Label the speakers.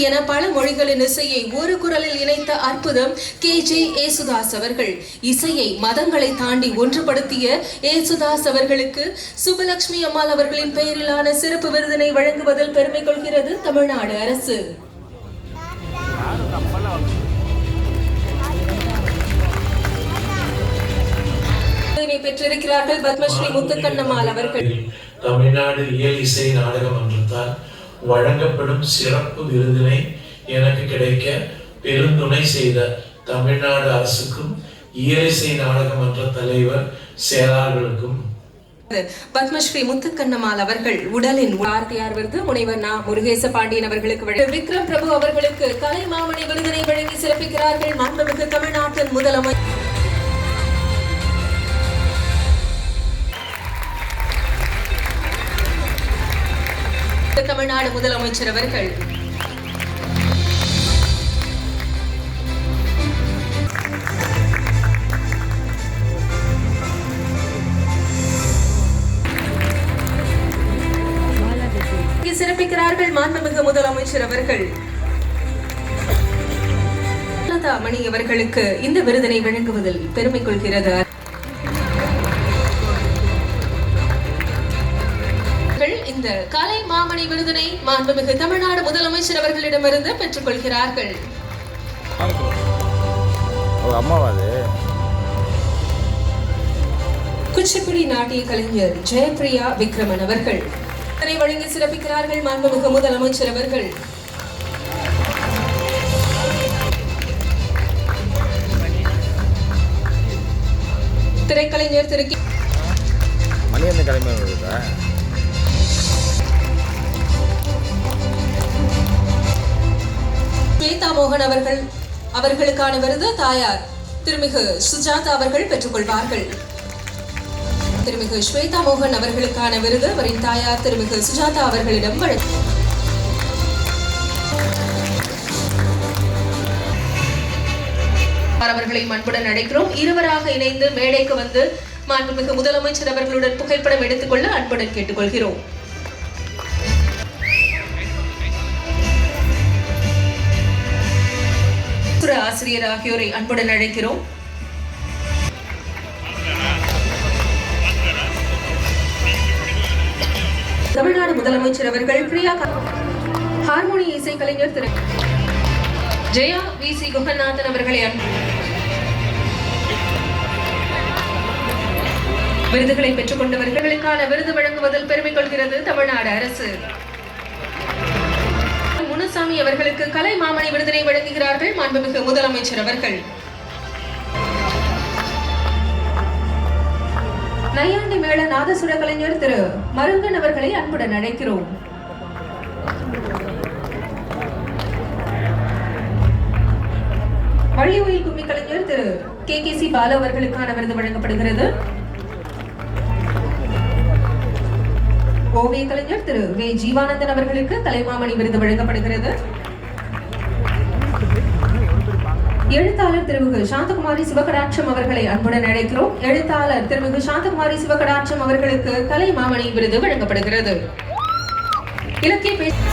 Speaker 1: என பல மொழிகளின் இசையை ஒரு குரலில் இணைத்த அற்புதம் கே ஜே ஏசுதாஸ் அவர்கள். இசையை மதங்களை தாண்டி ஒன்றுபடுத்திய ஏசுதாஸ் அவர்களுக்கு சுபலட்சுமி அம்மாள் அவர்களின் பெயரிலான சிறப்பு விருதினை வழங்குவதில் பெருமை கொள்கிறது தமிழ்நாடு அரசு. பெற்றிருக்கிறார்கள் பத்மஸ்ரீ முத்துக்கண்ணம்மாள் அவர்கள்.
Speaker 2: தமிழ்நாடு இயல் இசை நாடக மன்றத்தால் வழங்கப்படும் சிறப்பு விருதினை எனக்கு கிடைக்க பெருந்துணை செய்த தமிழ்நாடு அரசுக்கும் இயலிசை நாடகமன்ற தலைவர் செயலாளர்களுக்கும்.
Speaker 1: பத்மஸ்ரீ முத்துக்கண்ணம்மாள் அவர்கள் உடலின் வார்த்தையார் விருது. முனைவர் நா. முருகேச பாண்டியன் அவர்களுக்கு விக்ரம் பிரபு அவர்களுக்கு கலை மாமணி விருதினை வழங்கி சிறப்பிக்கிறார்கள். மாண்புமிகு தமிழ்நாட்டின் முதலமைச்சர். தமிழ்நாடு முதலமைச்சர் அவர்கள். சிறப்பிக்கிறார்கள் மாண்புமிகு முதலமைச்சர் அவர்கள். மணி அவர்களுக்கு இந்த விருதினை வழங்குவதில் பெருமை கொள்கிறது. இந்த கலை மாமணி விருதினை மாண்புமிகு தமிழ்நாடு முதலமைச்சர் அவர்களிடமிருந்து பெற்றுக் கொள்கிறார்கள். குச்சிப்புடி நாட்டிய கலைஞர் ஜெயபிரியா விக்ரமன் அவர்கள். இதனை வழங்கி சிறப்பிக்கிறார்கள் மாண்புமிகு முதலமைச்சர் அவர்கள். திரைக்கலைஞர் திரு.
Speaker 3: மணி என்ன கிளம்பி இருக்கா
Speaker 1: மோகன் அவர்கள். அவர்களுக்கான விருது தாயார் திருமிகு சுஜாதா அவர்கள் பெற்றுக்கொள்வார்கள். திருமிகு ஸ்வேதா மோகன் அவர்களுக்கான விருது அவரின் தாயார் திருமிகு சுஜாதா அவர்களிடம் வழங்க அவர்களை அன்புடன் அழைக்கிறோம். இருவராக இணைந்து மேடைக்கு வந்து மாண்புமிகு முதலமைச்சர் அவர்களுடன் புகைப்படம் எடுத்துக்கொள்ள அன்புடன் கேட்டுக்கொள்கிறோம். ஆசிரியர் ஆகியோரை அன்புடன் அழைக்கிறோம். தமிழ்நாடு முதலமைச்சர் அவர்கள் பிரியா கா- ஹார்மோனிய இசைக்கலைஞர் திரு ஜெயா வி. சி. குகநாதன் அவர்களை விருதுகளை பெற்றுக் கொண்டவர்களுக்கான விருது வழங்குவதில் பெருமை கொள்கிறது தமிழ்நாடு அரசு. முனுசாமி அவர்களுக்கு கலை மாமணி விருதினை வழங்குகிறார்கள் மாண்புமிகு முதலமைச்சர் அவர்கள். நையாண்டி மேள நாதசுர கலைஞர் திரு மருங்கன் அவர்களை அன்புடன் அழைக்கிறோம். வள்ளி உயிர் கும்மி கலைஞர் Thiru K K C Balu அவர்களுக்கான விருது வழங்கப்படுகிறது. ஓவிய கலைஞர் திரு வே. ஜீவானந்தன் அவர்களுக்கு கலைமாமணி விருது வழங்கப்படுகிறது. எழுத்தாளர் திருமிகு சாந்தகுமாரி சிவகடாட்சம் அவர்களை அன்புடன் அழைக்கிறோம். எழுத்தாளர் திருமிகு சாந்தகுமாரி சிவகடாட்சம் அவர்களுக்கு கலை மாமணி விருது வழங்கப்படுகிறது. இலக்கிய பேச்சு